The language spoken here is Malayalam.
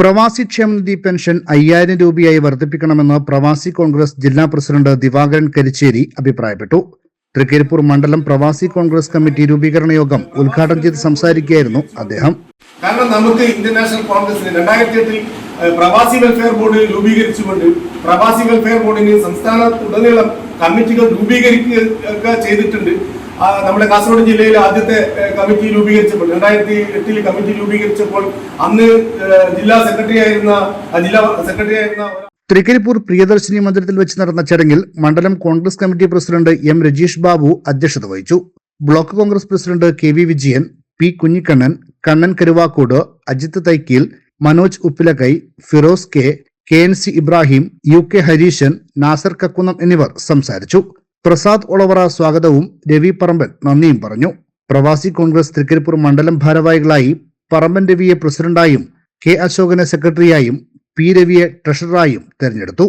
പ്രവാസി ക്ഷേമനിധി പെൻഷൻ അയ്യായിരം രൂപയായി വർദ്ധിപ്പിക്കണമെന്ന് പ്രവാസി കോൺഗ്രസ് ജില്ലാ പ്രസിഡന്റ് ദിവാകരൻ കരിച്ചേരി അഭിപ്രായപ്പെട്ടു. തൃക്കരിപ്പൂർ മണ്ഡലം പ്രവാസി കോൺഗ്രസ് കമ്മിറ്റി രൂപീകരണ യോഗം ഉദ്ഘാടനം ചെയ്ത് സംസാരിക്കുകയായിരുന്നു അദ്ദേഹം. കാരണം നമുക്ക് ഇന്റർനാഷണൽ നാഷണൽ കോൺഗ്രസിന് രണ്ടായിരത്തി എട്ടിൽ പ്രവാസി വെൽഫെയർ ബോർഡ് രൂപീകരിച്ചുകൊണ്ട് പ്രവാസി വെൽഫെയർ ബോർഡിന് സംസ്ഥാനത്തുടനീളം കമ്മിറ്റികൾ രൂപീകരിക്കുക ചെയ്തിട്ടുണ്ട്. നമ്മുടെ കാസർഗോഡ് ജില്ലയിൽ ആദ്യത്തെ കമ്മിറ്റി രൂപീകരിച്ചപ്പോൾ രണ്ടായിരത്തി എട്ടിൽ കമ്മിറ്റി രൂപീകരിച്ചപ്പോൾ അന്ന് ജില്ലാ സെക്രട്ടറി ആയിരുന്ന ജില്ലാ സെക്രട്ടറി ആയിരുന്ന തൃക്കരിപ്പൂർ പ്രിയദർശിനി മന്ദിരത്തിൽ വെച്ച് നടന്ന ചടങ്ങിൽ മണ്ഡലം Congress committee president M Rajeesh Babu അധ്യക്ഷത വഹിച്ചു. Block Congress president K V Vijayan P Kunhikannan Kannan Karuvakkode Ajith Thaikkeel Manoj Uppilakkai Firoz K K N C Ibrahim U K Hareeshan Nasar Kakkunnam എന്നിവർ സംസാരിച്ചു. പ്രസാദ് ഒളവറ സ്വാഗതവും രവി പറമ്പൻ നന്ദിയും പറഞ്ഞു. പ്രവാസി കോൺഗ്രസ് തൃക്കരിപ്പൂർ മണ്ഡലം ഭാരവാഹികളായി പറമ്പൻ രവിയെ പ്രസിഡന്റായും കെ അശോകനെ സെക്രട്ടറിയായും പി രവിയെ ട്രഷററായും തെരഞ്ഞെടുത്തു.